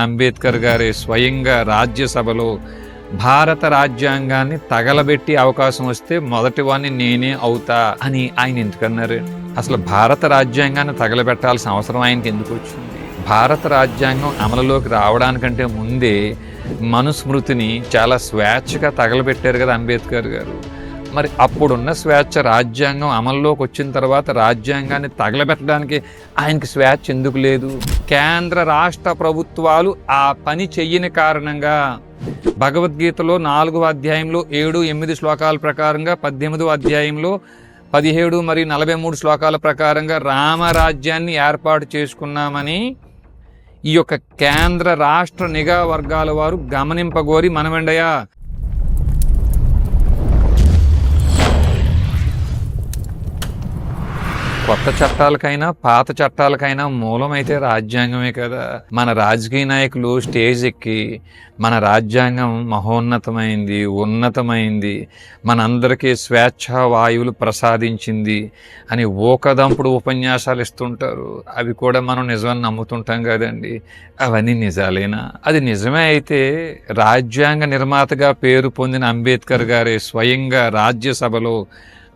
అంబేద్కర్ గారే స్వయంగా రాజ్యసభలో భారత రాజ్యాంగాన్ని తగలబెట్టి అవకాశం వస్తే మొదటివాణ్ణి నేనే అవుతా అని ఆయన ఎందుకన్నారు? అసలు భారత రాజ్యాంగాన్ని తగలబెట్టాల్సిన అవసరం ఆయనకి ఎందుకు వచ్చింది? భారత రాజ్యాంగం అమలులోకి రావడానికంటే ముందే మనుస్మృతిని చాలా స్వేచ్ఛగా తగలబెట్టారు కదా అంబేద్కర్ గారు. మరి అప్పుడున్న స్వేచ్ఛ రాజ్యాంగం అమల్లోకి వచ్చిన తర్వాత రాజ్యాంగాన్ని తగలబెట్టడానికి ఆయనకి స్వేచ్ఛ ఎందుకు లేదు? కేంద్ర రాష్ట్ర ప్రభుత్వాలు ఆ పని చెయ్యని కారణంగా భగవద్గీతలో నాలుగో అధ్యాయంలో ఏడు ఎనిమిది శ్లోకాల ప్రకారంగా పద్దెనిమిదో అధ్యాయంలో పదిహేడు మరియు నలభై మూడు శ్లోకాల ప్రకారంగా రామరాజ్యాన్ని ఏర్పాటు చేసుకున్నామని ఈ యొక్క కేంద్ర రాష్ట్ర నిఘా వర్గాల వారు గమనింపగోరి మనమండయా? కొత్త చట్టాలకైనా పాత చట్టాలకైనా మూలమైతే రాజ్యాంగమే కదా. మన రాజకీయ నాయకులు స్టేజ్ ఎక్కి మన రాజ్యాంగం మహోన్నతమైంది ఉన్నతమైంది మనందరికీ స్వేచ్ఛ వాయువులు ప్రసాదించింది అని ఓకదంపుడు ఉపన్యాసాలు ఇస్తుంటారు. అవి కూడా మనం నిజమని నమ్ముతుంటాం కదండి. అవన్నీ నిజాలేనా? అది నిజమే అయితే రాజ్యాంగ నిర్మాతగా పేరు పొందిన అంబేద్కర్ గారే స్వయంగా రాజ్యసభలో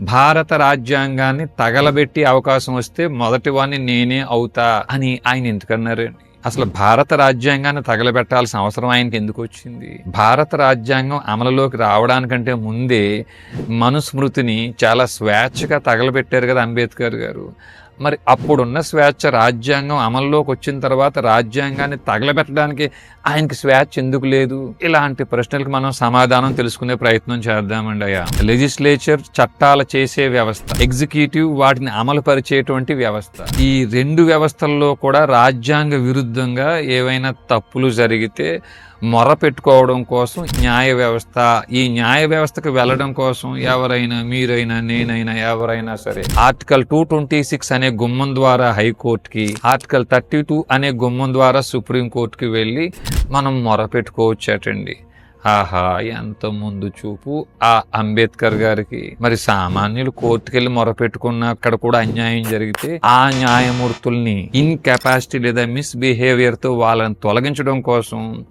భారత రాజ్యాంగాన్ని తగలబెట్టి అవకాశం వస్తే మొదటివాణ్ణి నేనే అవుతా అని ఆయన ఎందుకన్నారు అసలు భారత రాజ్యాంగాన్ని తగలబెట్టాల్సిన అవసరం ఆయనకి ఎందుకు వచ్చింది? భారత రాజ్యాంగం అమలులోకి రావడానికంటే ముందే మనుస్మృతిని చాలా స్వేచ్ఛగా తగలబెట్టారు కదా అంబేద్కర్ గారు. మరి అప్పుడున్న స్వేచ్ఛ రాజ్యాంగం అమల్లోకి వచ్చిన తర్వాత రాజ్యాంగాన్ని తగలబెట్టడానికి ఆయనకి స్వేచ్ఛ ఎందుకు లేదు? ఇలాంటి ప్రశ్నలకు మనం సమాధానం తెలుసుకునే ప్రయత్నం చేద్దామండి అయ్యా. లెజిస్లేచర్ చట్టాలు చేసే వ్యవస్థ ఎగ్జిక్యూటివ్ వాటిని అమలు పరిచేటువంటి వ్యవస్థ. ఈ రెండు వ్యవస్థల్లో కూడా రాజ్యాంగ విరుద్ధంగా ఏవైనా తప్పులు జరిగితే మొర పెట్టుకోవడం కోసం న్యాయ వ్యవస్థ ఈ న్యాయ వ్యవస్థకు వెళ్ళడం కోసం ఎవరైనా మీరైనా నేనైనా ఎవరైనా సరే ఆర్టికల్ టూ ట్వంటీ సిక్స్ అనే గుమ్మం ద్వారా హైకోర్టుకి ఆర్టికల్ థర్టీ టూ అనే గుమ్మం ద్వారా సుప్రీం కోర్టుకి వెళ్ళి మనం మొర పెట్టుకోవచ్చటండి. ఆహా ఎంత ముందు చూపు. ఆ అంబేద్కర్ గారికి. మరి సామాన్యులు కోర్టుకెళ్ళి మొరపెట్టుకున్న అక్కడ కూడా అన్యాయం జరిగితే ఆ న్యాయమూర్తుల్ని ఇన్కెపాసిటీ లేదా మిస్బిహేవియర్తో వాళ్ళని తొలగించడం కోసం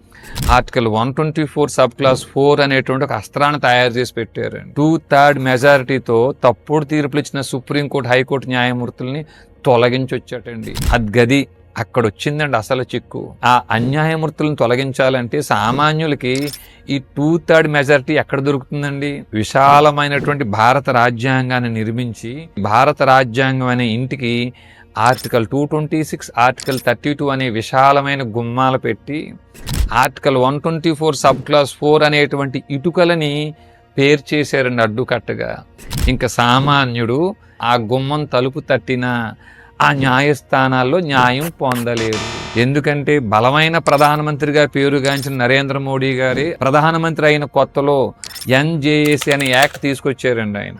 article one twenty four sub class four అనేటువంటి ఒక అస్త్రాన్ని తయారు చేసి పెట్టారు టూ థర్డ్ మెజారిటీతో తప్పుడు తీర్పులు ఇచ్చిన సుప్రీంకోర్టు హైకోర్టు న్యాయమూర్తుల్ని తొలగించొచ్చటండి. అది గది అక్కడ వచ్చిందండి అసలు చిక్కు. ఆ అన్యాయమూర్తులను తొలగించాలంటే సామాన్యులకి ఈ టూ థర్డ్ మెజారిటీ ఎక్కడ దొరుకుతుందండి? విశాలమైనటువంటి భారత రాజ్యాంగాన్ని నిర్మించి భారత రాజ్యాంగం అనే ఇంటికి article two twenty six article thirty two అనే విశాలమైన గుమ్మాలు పెట్టి article one twenty four sub class four అనేటువంటి ఇటుకలని పేరు చేశారండి అడ్డుకట్టగా. ఇంకా సామాన్యుడు ఆ గుమ్మం తలుపు తట్టిన ఆ న్యాయస్థానాల్లో న్యాయం పొందలేదు. ఎందుకంటే బలమైన ప్రధానమంత్రిగా పేరుగాంచిన నరేంద్ర మోడీ గారి ప్రధానమంత్రి అయిన కొత్తలో ఎన్జేఏసీ అనే యాక్ట్ తీసుకొచ్చారండి ఆయన.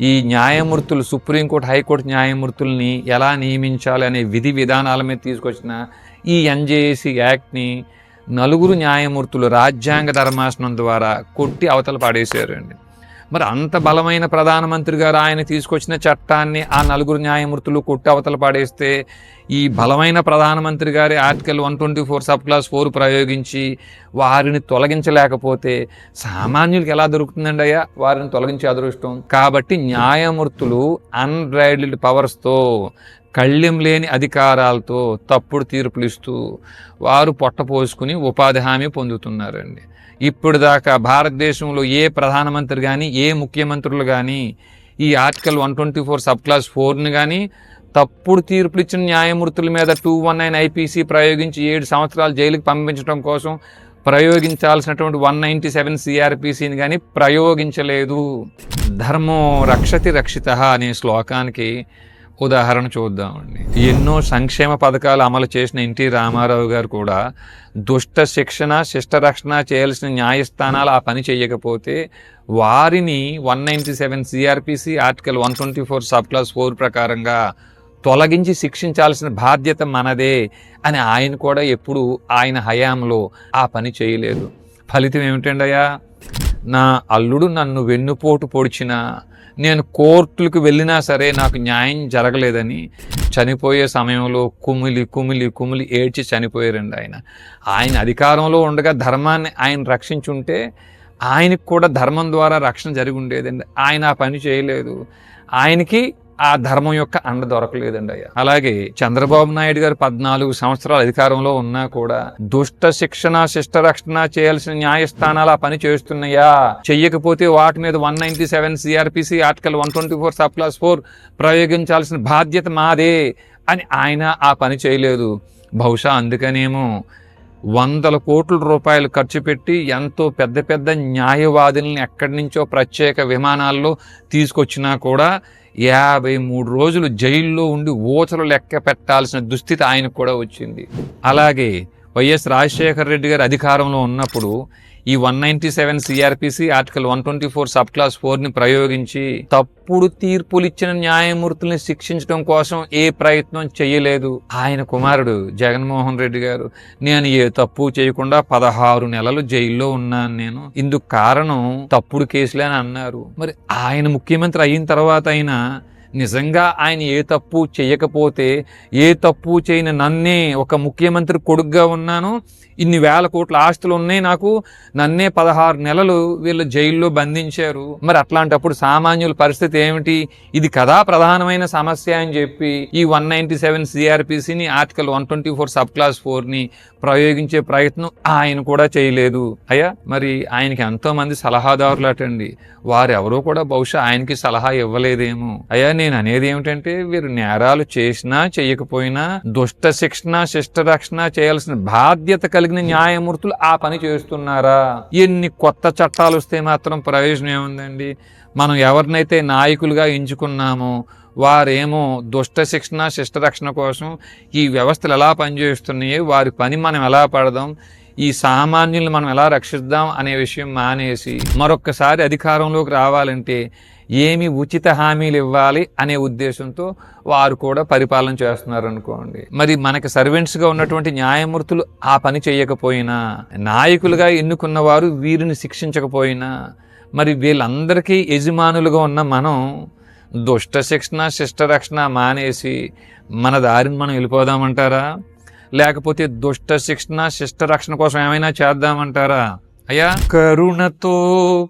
ఈ న్యాయమూర్తులు సుప్రీంకోర్టు హైకోర్టు న్యాయమూర్తుల్ని ఎలా నియమించాలి అనే విధి విధానాల మీద తీసుకొచ్చిన ఈ ఎన్జేఏసీ యాక్ట్ని నలుగురు న్యాయమూర్తులు రాజ్యాంగ ధర్మాసనం ద్వారా కొట్టి అవతల పాడేశారండి. మరి అంత బలమైన ప్రధానమంత్రి గారు ఆయన తీసుకొచ్చిన చట్టాన్ని ఆ నలుగురు న్యాయమూర్తులు కొట్టి అవతల పాడేస్తే ఈ బలమైన ప్రధానమంత్రి గారి article one twenty four sub class four ప్రయోగించి వారిని తొలగించలేకపోతే సామాన్యులకి ఎలా దొరుకుతుందండి అయ్యా? వారిని తొలగించే అదృష్టం. కాబట్టి న్యాయమూర్తులు అన్రైడ్డ్ పవర్స్తో కళ్ళెం లేని అధికారాలతో తప్పుడు తీర్పులు ఇస్తూ వారు పొట్టపోసుకుని ఉపాధి హామీ పొందుతున్నారండి. ఇప్పుడు దాకా భారతదేశంలో ఏ ప్రధానమంత్రి కానీ ఏ ముఖ్యమంత్రులు కానీ ఈ article one twenty four sub class ఫోర్ని కానీ తప్పుడు తీర్పులు ఇచ్చిన న్యాయమూర్తుల మీద టూ వన్ నైన్ ఐపీసీ ప్రయోగించి ఏడు సంవత్సరాలు జైలుకి పంపించడం కోసం ప్రయోగించాల్సినటువంటి వన్ నైంటీ సెవెన్ సిఆర్పిసిని కానీ ప్రయోగించలేదు. ధర్మం రక్షతి రక్షిత అనే శ్లోకానికి ఉదాహరణ చూద్దామండి. ఎన్నో సంక్షేమ పథకాలు అమలు చేసిన ఎన్టీ రామారావు గారు కూడా దుష్ట శిక్షణ శిష్ట రక్షణ చేయాల్సిన న్యాయస్థానాలు ఆ పని చేయకపోతే వారిని one ninety seven CRPC article one twenty four sub class four ప్రకారంగా తొలగించి శిక్షించాల్సిన బాధ్యత మనదే అని ఆయన కూడా ఎప్పుడు ఆయన హయాంలో ఆ పని చేయలేదు. ఫలితం ఏమిటండయ్యా? నా అల్లుడు నన్ను వెన్నుపోటు పొడిచిన నేను కోర్టులకు వెళ్ళినా సరే నాకు న్యాయం జరగలేదని చనిపోయే సమయంలో కుమిలి కుమిలి కుమిలి ఏడ్చి చనిపోయారండి ఆయన. ఆయన అధికారంలో ఉండగా ధర్మాన్ని ఆయన రక్షించుంటే ఆయనకు కూడా ధర్మం ద్వారా రక్షణ జరిగి ఉండేదండి. ఆయన ఆ పని చేయలేదు. ఆయనకి ఆ ధర్మం యొక్క అండ దొరకలేదండి అయ్యా. అలాగే చంద్రబాబు నాయుడు గారు పద్నాలుగు సంవత్సరాలు అధికారంలో ఉన్నా కూడా దుష్ట శిక్షణ శిష్ట రక్షణ చేయాల్సిన న్యాయస్థానాలు ఆ పని చేస్తున్నాయా? చెయ్యకపోతే వాటి మీద one ninety seven CRPC article one twenty four sub class four ప్రయోగించాల్సిన బాధ్యత మాదే అని ఆయన ఆ పని చేయలేదు. బహుశా అందుకనేమో వందల కోట్ల రూపాయలు ఖర్చు పెట్టి ఎంతో పెద్ద పెద్ద న్యాయవాదుల్ని ఎక్కడి నుంచో ప్రత్యేక విమానాల్లో తీసుకొచ్చినా కూడా యాభై మూడు రోజులు జైల్లో ఉండి ఊచలు లెక్క పెట్టాల్సిన దుస్థితి ఆయనకు కూడా వచ్చింది. అలాగే వైఎస్ రాజశేఖర రెడ్డి గారు అధికారంలో ఉన్నప్పుడు ఈ one ninety seven CRPC article one twenty four sub class ఫోర్ని ప్రయోగించి తప్పుడు తీర్పులు ఇచ్చిన న్యాయమూర్తుల్ని శిక్షించడం కోసం ఏ ప్రయత్నం చేయలేదు. ఆయన కుమారుడు జగన్మోహన్ రెడ్డి గారు నేను ఏ తప్పు చేయకుండా పదహారు నెలలు జైల్లో ఉన్నాను నేను. ఇందుకు కారణం తప్పుడు కేసులే అని అన్నారు. మరి ఆయన ముఖ్యమంత్రి అయిన తర్వాత అయినా నిజంగా ఆయన ఏ తప్పు చేయకపోతే ఏ తప్పు చేయని నన్నే ఒక ముఖ్యమంత్రి కొడుగ్గా ఉన్నాను. ఇన్ని వేల కోట్ల ఆస్తులు ఉన్నాయి నాకు. నన్నే పదహారు నెలలు వీళ్ళు జైల్లో బంధించారు. మరి అట్లాంటప్పుడు సామాన్యుల పరిస్థితి ఏమిటి? ఇది కదా ప్రధానమైన సమస్య అని చెప్పి ఈ one ninety seven సిఆర్పిసిని article one twenty four sub class ఫోర్ని ప్రయోగించే ప్రయత్నం ఆయన కూడా చేయలేదు. అయ్యా మరి ఆయనకి ఎంతోమంది సలహాదారులు అటండి. వారెవరూ కూడా బహుశా ఆయనకి సలహా ఇవ్వలేదేమో. అయ్యా నేను అనేది ఏమిటంటే వీరు నేరాలు చేసినా చేయకపోయినా దుష్ట శిక్షణ శిష్ట రక్షణ చేయాల్సిన బాధ్యత కలిగిన న్యాయమూర్తులు ఆ పని చేస్తున్నారా? ఎన్ని కొత్త చట్టాలు వస్తే మాత్రం ప్రయోజనం ఏముందండి? మనం ఎవరినైతే నాయకులుగా ఎంచుకున్నామో వారేమో దుష్ట శిక్షణ శిష్ట రక్షణ కోసం ఈ వ్యవస్థలు ఎలా పనిచేస్తున్నాయి వారి పని మనం ఎలా పడదాం? ఈ సామాన్యులను మనం ఎలా రక్షిద్దాం అనే విషయం మానేసి మరొక్కసారి అధికారంలోకి రావాలంటే ఏమి ఉచిత హామీలు ఇవ్వాలి అనే ఉద్దేశంతో వారు కూడా పరిపాలన చేస్తున్నారు అనుకోండి మరి మనకి సర్వెంట్స్గా ఉన్నటువంటి న్యాయమూర్తులు ఆ పని చేయకపోయినా నాయకులుగా ఎన్నుకున్న వారు వీరిని శిక్షించకపోయినా మరి వీళ్ళందరికీ యజమానులుగా ఉన్న మనం దుష్ట శిక్షణ శిష్ట రక్షణ మానేసి మన దారిని మనం వెళ్ళిపోదామంటారా? లేకపోతే దుష్ట శిక్షణ శిష్ట రక్షణ కోసం ఏమైనా చేద్దామంటారా? అయ్యా? కరుణతో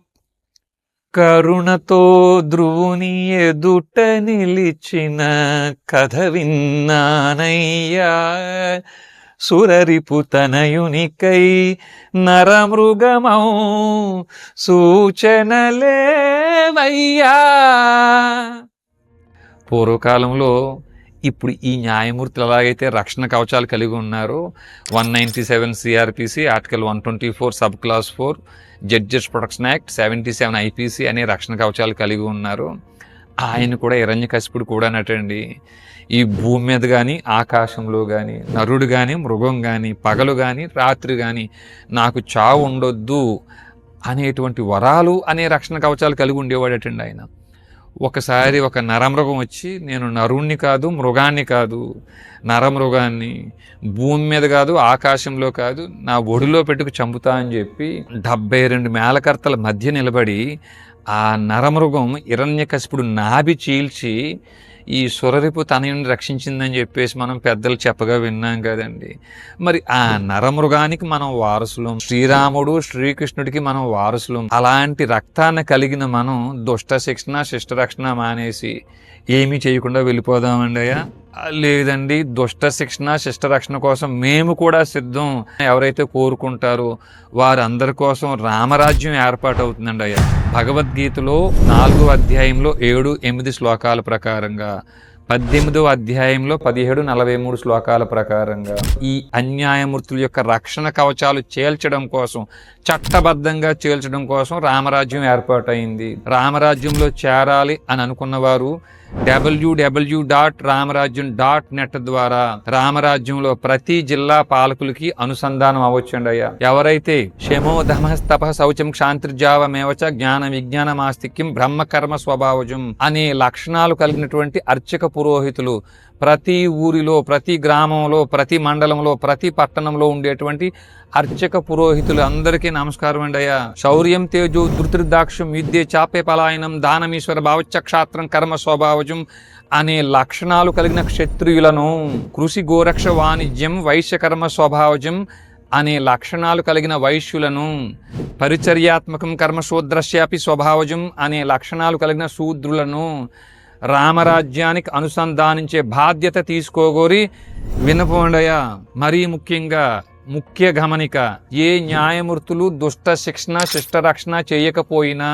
కరుణతో ధ్రువుని ఎదుట నిలిచిన కథ విన్నానయ్యా. సురరిపు తనయునికై నరమృగమౌ సూచనలేవయ్యా. పూర్వకాలంలో ఇప్పుడు ఈ న్యాయమూర్తులు ఎలాగైతే రక్షణ కవచాలు కలిగి ఉన్నారో one ninety seven CRPC article one twenty four sub class four judges protection act seventy seven IPC అనే రక్షణ కవచాలు కలిగి ఉన్నారు. ఆయన కూడా హిరణ్యకశిపుడు కూడా నటండి. ఈ భూమి మీద కానీ ఆకాశంలో కానీ నరుడు కానీ మృగం కానీ పగలు కానీ రాత్రి కానీ నాకు చావు ఉండొద్దు అనేటువంటి వరాలు అనే రక్షణ కవచాలు కలిగి ఉండేవాడటండి ఆయన. ఒకసారి ఒక నరమృగం వచ్చి నేను నరుణ్ణి కాదు మృగాన్ని కాదు నరమృగాన్ని భూమి మీద కాదు ఆకాశంలో కాదు నా ఒడిలో పెట్టుకు చంపుతా అని చెప్పి డెబ్బై రెండు మేళకర్తల మధ్య నిలబడి ఆ నరమృగం హిరణ్యకశిపుడు నాభి చీల్చి ఈ సురరిపు తనయుని రక్షించిందని చెప్పేసి మనం పెద్దలు చెప్పగా విన్నాం కదండి. మరి ఆ నరమృగానికి మనం వారసులం శ్రీరాముడు శ్రీకృష్ణుడికి మనం వారసులం. అలాంటి రక్తాన్ని కలిగిన మనం దుష్ట శిక్షణ శిష్ట రక్షణ మానేసి ఏమీ చేయకుండా వెళ్ళిపోదామండి అయ్యా. లేదండి దుష్ట శిక్షణ శిష్ట రక్షణ కోసం మేము కూడా సిద్ధం. ఎవరైతే కోరుకుంటారో వారందరి కోసం రామరాజ్యం ఏర్పాటు అవుతుందండి అయ్యా. భగవద్గీతలో నాలుగో అధ్యాయంలో ఏడు ఎనిమిది శ్లోకాల ప్రకారంగా పద్దెనిమిదో అధ్యాయంలో పదిహేడు నలభై మూడు శ్లోకాల ప్రకారంగా ఈ అన్యాయమూర్తుల యొక్క రక్షణ కవచాలు చేల్చడం కోసం చట్టబద్ధంగా చేల్చడం కోసం రామరాజ్యం ఏర్పాటైంది. రామరాజ్యంలో చేరాలి అని అనుకున్నవారు WWW dot Ramarajyam dot net ద్వారా రామరాజ్యంలో ప్రతి జిల్లా పాలకులకి అనుసంధానం అవ్వచ్చండి అయ్యా ఎవరైతే శమో ధమ తప శౌచం క్షాంతిర్జావమేవచ జ్ఞాన విజ్ఞానం ఆస్తిక్యం బ్రహ్మకర్మ స్వభావజం అనే లక్షణాలు కలిగినటువంటి అర్చక పురోహితులు ప్రతి ఊరిలో ప్రతి గ్రామంలో ప్రతి మండలంలో ప్రతి పట్టణంలో ఉండేటువంటి అర్చక పురోహితులు అందరికీ నమస్కారం అండి అయ్యా. శౌర్యం తేజు ధృతిర్దాక్షం విద్య చాపే పలాయనం దానమీశ్వర భావచక్షాత్రం కర్మ స్వభావజం అనే లక్షణాలు కలిగిన క్షత్రియులను కృషి గోరక్ష వాణిజ్యం వైశ్యకర్మ స్వభావజం అనే లక్షణాలు కలిగిన వైశ్యులను పరిచర్యాత్మకం కర్మశూద్రస్యాపి స్వభావజం అనే లక్షణాలు కలిగిన శూద్రులను రామరాజ్యానికి అనుసంధానించే బాధ్యత తీసుకోగోరి వినపోండయ మరీ ముఖ్యంగా ముఖ్య గమనిక ఏ న్యాయమూర్తులు దుష్ట శిక్షణ శిష్ట రక్షణ చేయకపోయినా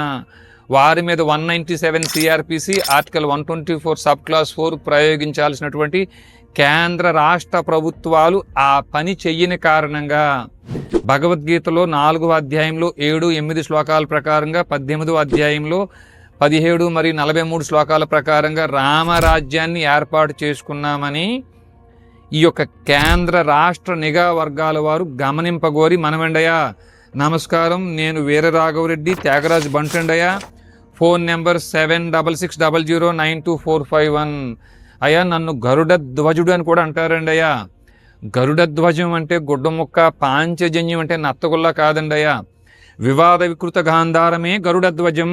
వారి మీద one ninety seven CRPC article one twenty four sub class four ప్రయోగించాల్సినటువంటి కేంద్ర రాష్ట్ర ప్రభుత్వాలు ఆ పని చెయ్యని కారణంగా భగవద్గీతలో నాలుగో అధ్యాయంలో ఏడు ఎనిమిది శ్లోకాల ప్రకారంగా పద్దెనిమిదో అధ్యాయంలో పదిహేడు మరియు నలభై మూడు శ్లోకాల ప్రకారంగా రామరాజ్యాన్ని ఏర్పాటు చేసుకున్నామని ఈ యొక్క కేంద్ర రాష్ట్ర నిఘా వర్గాల వారు గమనింపగోరి మనమండయ నమస్కారం. నేను Veera Raghavareddy Tyagaraj బంటండయ్య. Phone number seven double six double zero nine two four five one. అయ్యా నన్ను గరుడ ధ్వజుడు అని కూడా అంటారండి అయ్యా గరుడ ధ్వజం అంటే గుడ్డముక్క పాంచజన్యం అంటే నత్తగుల్ల కాదండి అయ్యా వివాద వికృత గాంధారమే గరుడ ధ్వజం.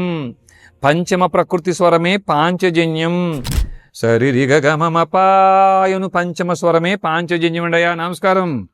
పంచమ ప్రకృతి స్వరమే పాంచజన్యం. సరిరిగమమపాయను పంచమ స్వరమే పాంచజన్యం అండయా నమస్కారం.